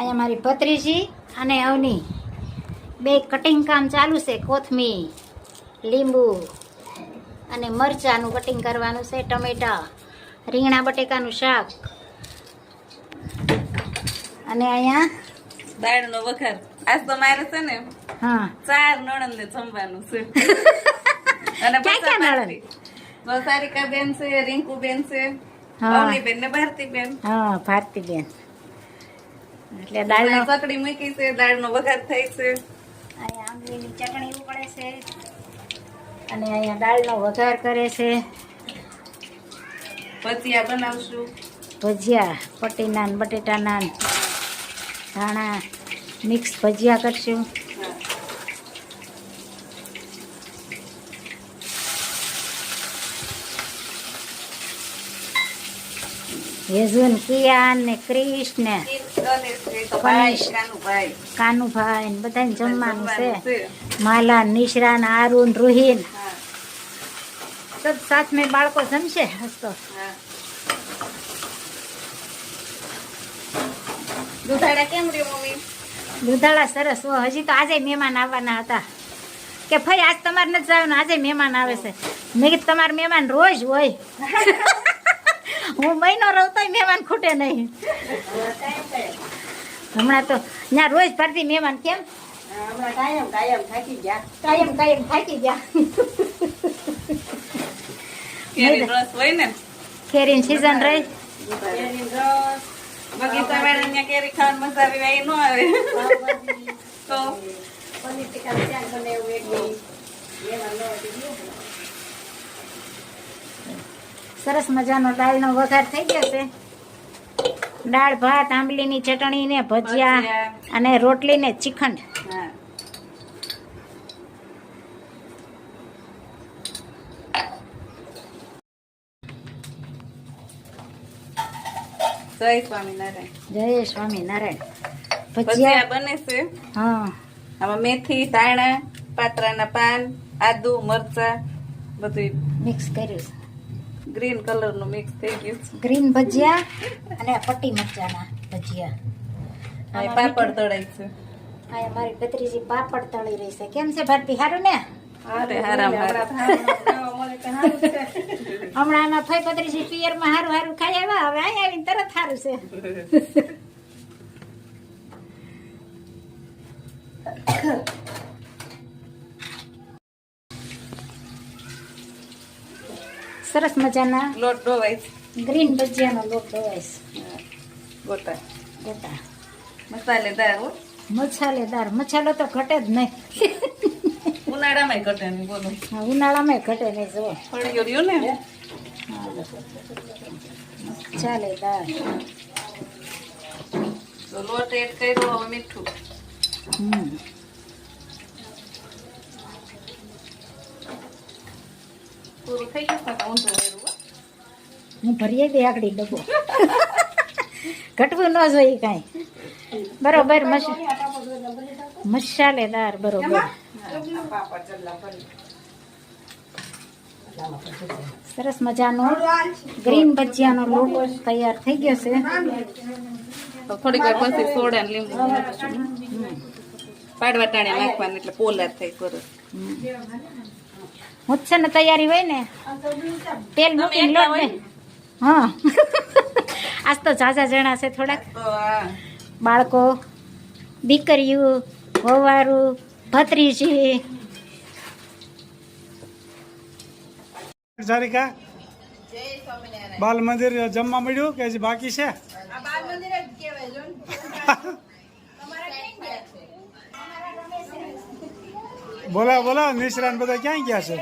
અહીંયા મારી ભત્રીજી અને અવની. બે કટિંગ કામ ચાલુ છે કોથમીર લીંબુ અને મરચાંનું કટિંગ કરવાનું છે ટમેટા રીંગણા બટેકાનું શાક. અને અહીંયા દાળનો વઘાર. આજ તો મારે છે ને હા. ચાર નણંદ ને જમવાનું છે. અને ક્યાં ક્યાં નણંદ? વસારિકા બેન છે રિંકુ બેન છે. અવની બેન ને ભારતી બેન હા ભારતીબેન. એટલે દાળનો ચકડી મૂકી છે દાળ નો વઘાર થાય છે. અહીંયા આંબલીની ચટણી ઉકળે છે. અને અહીંયા દાળનો વઘાર કરે છે. ભજીયા બનાવશું. ભજીયા પટીના બટેટાના ધાણા મિક્સ ભજીયા કરશું. યજુન કિયાન ને ક્રિશ ને. કાનુભાઈ ને બધાને જમવાનું છે. માલા નિશરા ને આરુન રૂહીન. સબ સાથ મેં બાળકો જમશે? હસતો. દુધાળા કેમ રે મમ્મી? દુધાળા સરસ. હો હજી તો આજે મહેમાન આવવાના હતા. કે ભાઈ આજ તમારે નથી જવાનું આજે મહેમાન આવે છે. મેં કીધું તમારે મહેમાન રોજ હોય. હું મહિનો રહું તો મહેમાન ખૂટે નહીં. હમણાં તો ત્યાં રોજ ફરતી મહેમાન કેમ? કાયમ કાયમ થાકી ગયા. કાયમ કાયમ થાકી ગયા. કેરીની સિઝન રહી? બગીચા વાળા કેરી ખાવાની મજા આવી એ ન આવે. તો? સરસ મજાનો દાળનો વઘાર થઈ ગયો છે. દાળ ભાત આંબલીની ચટણી ને ભજીયા. અને રોટલી ને ચીખંડ. જય સ્વામિનારાયણ. જય સ્વામિનારાયણ. ભજીયા ભજીયા બને છે. હા. આમાં મેથી ધાણા પાત્રાના પાન આદુ મરચા બધું મિક્સ કર્યું ગ્રીન કલરનું મિક્સ થઈ ગયું છે. ગ્રીન ભજીયા અને આ પટ્ટી મરચાના ભજીયા. હવે પાપડ તળાય છે. અહીંયા મારી ભત્રીજી પાપડ તળી રહી છે. કેમ છે ભારતી સારું ને? અરે હારામ હારા હમણાં ફઈ પિયર પિયરમાં હારું હારું ખાઈ આવ્યા. હવે અહીં આવીને તરત સારું છે. સરસ મજાના લોટ ડોવાઈશ ગ્રીન ભજીયાનો લોટ ડોવાઈશ ગોટા. ગોટા. મસાલેદાર હો. મસાલેદાર. મસાલો તો ઘટે જ નહીં. ઉનાળામાં ઘટે નહીં બોલો. હા, ઉનાળામાં ઘટે નહીં જો ફળિયો રહ્યો ને? મસાલેદાર. તો લોટ એડ કર્યો હવે મીઠું. હમ. પૂરું થઈ ગયું છે ઊંધું વાળું હું ભરીએ દે આગળ ડબ્બો? ઘટવું ન જોઈએ કાંઈ. બરોબર મસ- મસાલેદાર બરોબર. સરસ મજાનો ગ્રીન ભજીયાનો લોટો તૈયાર થઈ ગયો છે. તો થોડીક વાર પછી સોડા ને લીંબુ. પાડવા ટાણે નાખવાનું એટલે પોલા થઈ સરસ હું છે ને તૈયારી હોય ને તેલ મૂકીને લોટ હોય? દે. હા. આજ તો ઝાઝા જણા છે થોડાક. બાળકો દીકરીઓ હોવારું ભત્રીજી. સારિકા બાલ મંદિર જમવા મળ્યું કે હજી બાકી છે? બોલા બોલા નિષ્ણાંત બધા ક્યાં ગયા છે?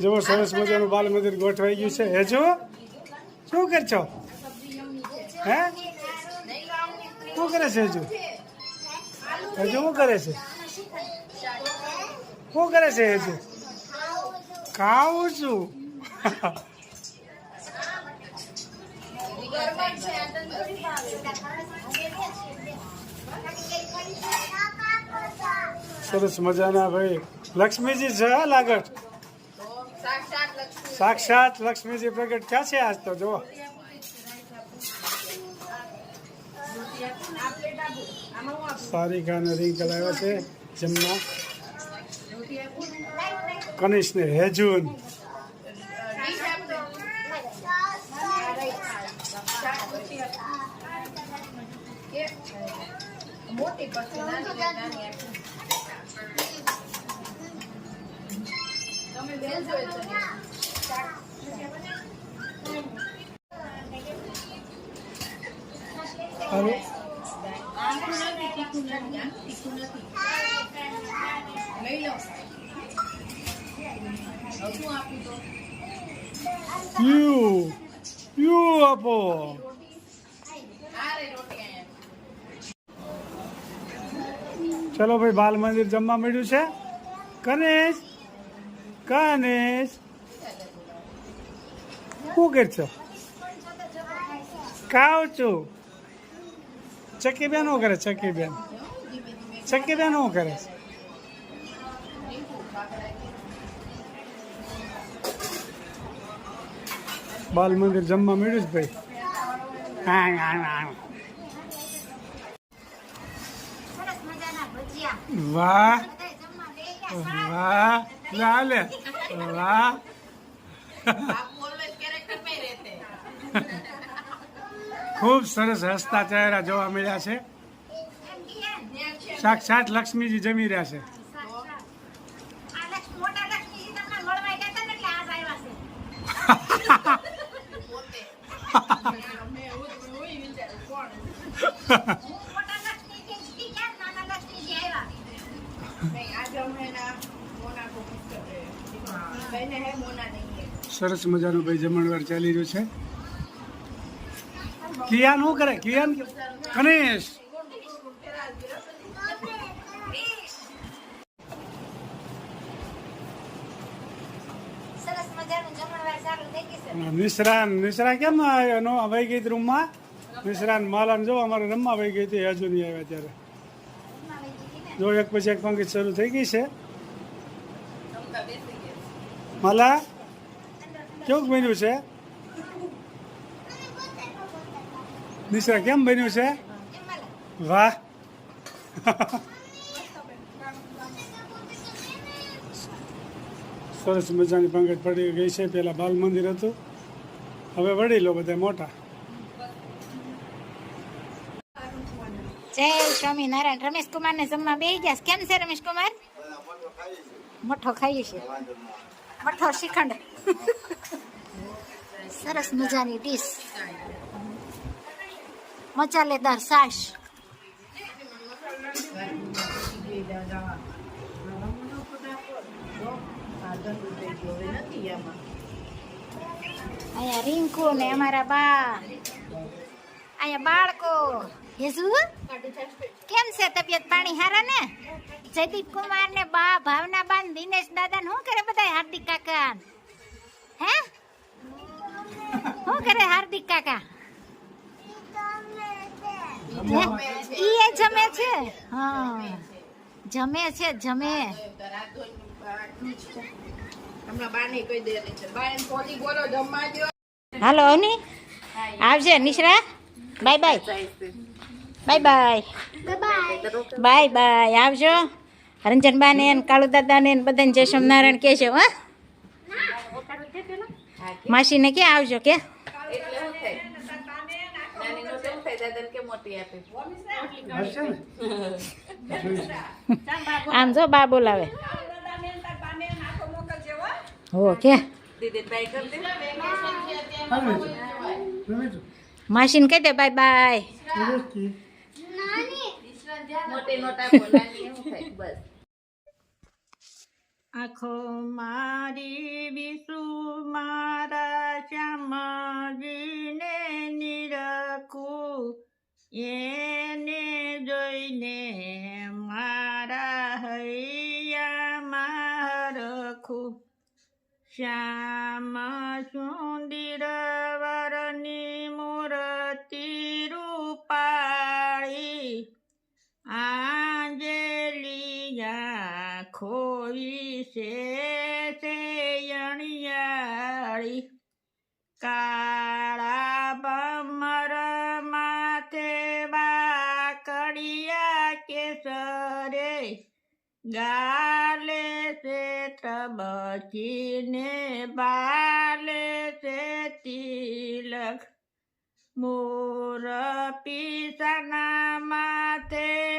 જુઓ સરસ મજાનું બાલ મંદિર ગોઠવાઈ ગયું છે. હે જો શું કર છો હે? શું કરે છે હજુ? હજુ શું કરે છે? શું કરે છે હજુ? ખાવું છું. સરસ મજાના ભાઈ. લક્ષ્મીજી છે લાગટ સાક્ષાત લક્ષ્મીજી પ્રગટ ક્યાં છે આજ તો, જુઓ. સારી અને રિંકલ આવ્યા છે જમવા. કનિષ ને હેજુન. હારું યુ યુ ચલો ભાઈ, બાલ મંદિર જમવા મળ્યું છે. કનેશ કનેશ. શું કરશો કાવ છું? ચકીબેન બેન શું કરે? ચકીબેન બેન ચક્કી બેન શું કરે? છે બાલ મંદિર જમવા મળ્યું છે ભાઈ. હા હા હા. વાહ વાહ લાલે વાહ ખૂબ સરસ હસતા ચહેરા જોવા મળ્યા છે. સાક્ષાત લક્ષ્મીજી જમી રહ્યા છે સાક્ષાત. આ લક્ષ્મી- મોટા લક્ષ્મીજી તમને મળવા ગયા હતા ને એટલે આજ આવ્યા છે હું મોટા લક્ષ્મીજી જી ગયા, નાના લક્ષ્મીજી આવ્યા સરસ મજાનું ભાઈ જમણવાર ચાલી રહ્યું છે. કિયાન શું કરે? કિયાન કનેશ નિશ્રાન મજાનું જમણવાર ચાલુ થઈ ગયું છે. નિશરાન નિશરા કેમ આવ્યો? નો વહી ગઈ રૂમમાં? નિશ્રાન માલાન જો અમારે રમવા વહી ગઈ હતી હજુ નહીં આવ્યા ત્યારે. જો એક પછી એક પંક્તિ શરૂ થઈ ગઈ છે. માલા કેવું બન્યું છે? નિશા કેમ બન્યું છે? વાહ. સરસ મજાની પંગત પડી ગઈ છે. પેલા બાલ મંદિર હતું. હવે વડીલો બધા મોટા. જય સ્વામિનારાયણ. રમેશ કુમાર ને જમવા બેસી ગયા કેમ છે રમેશ કુમાર? મઠો ખાઈએ છે. મઠો શ્રીખંડ. સરસ મજાની ડીશ મચાલેદાર સાસ. અહીંયા રિંકુ ને અમારા બા. અહીંયા બાળકો. કેમ છે તબિયત પાણી હારા ને? જયદીપ કુમાર ને બા ભાવના બા દિનેશ દાદા શું કરે બધા હાર્દિક કાકા? હે? શું કરે હાર્દિક કાકા? ઈ એ જમે છે? હા. જમે છે, જમે. હાલો અની આવજે, Nishra. Bye bye. Bye bye bye bye આવજો રંજનબા ને કાળુ દાદા ને બધાને જય સ્વામિનારાયણ કે છે હો માસીને કે આવજો કે એટલે શું થાય નાની નો કેમ થાય દાદાને કે મોટી આપે હશે ને આમ જો બા બોલાવે હો કે દીદી ટ્રાય કરી દે હાલો રમેશ માસીને કહી દે બાય બાય રમેશજી આખો મારી વિશુ મારા શ્યામજીને નિરખું એને જોઈને મારા હૈયામાં રખું શ્યામ ખોઈ છે તે અણિયાળી કાળા બમર માથે બાકડિયા કેસરે ગાલે છે તબકીને બાલે છે તિલક. મોર પીસના માથે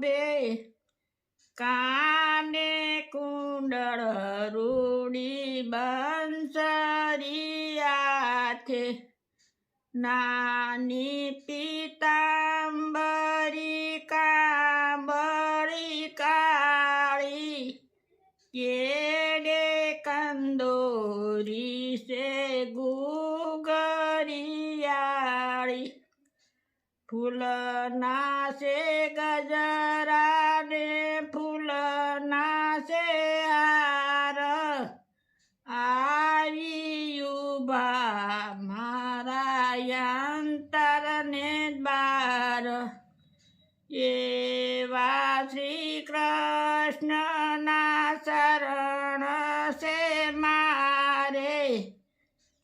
શોભે કાને કુંડળ રૂડી બંસરિયાથે નાની પિતાંબરી કાંબરી કાળી, કેડે કંદોરી સે ગુગરિયાળી. ફૂલના છે ગજરા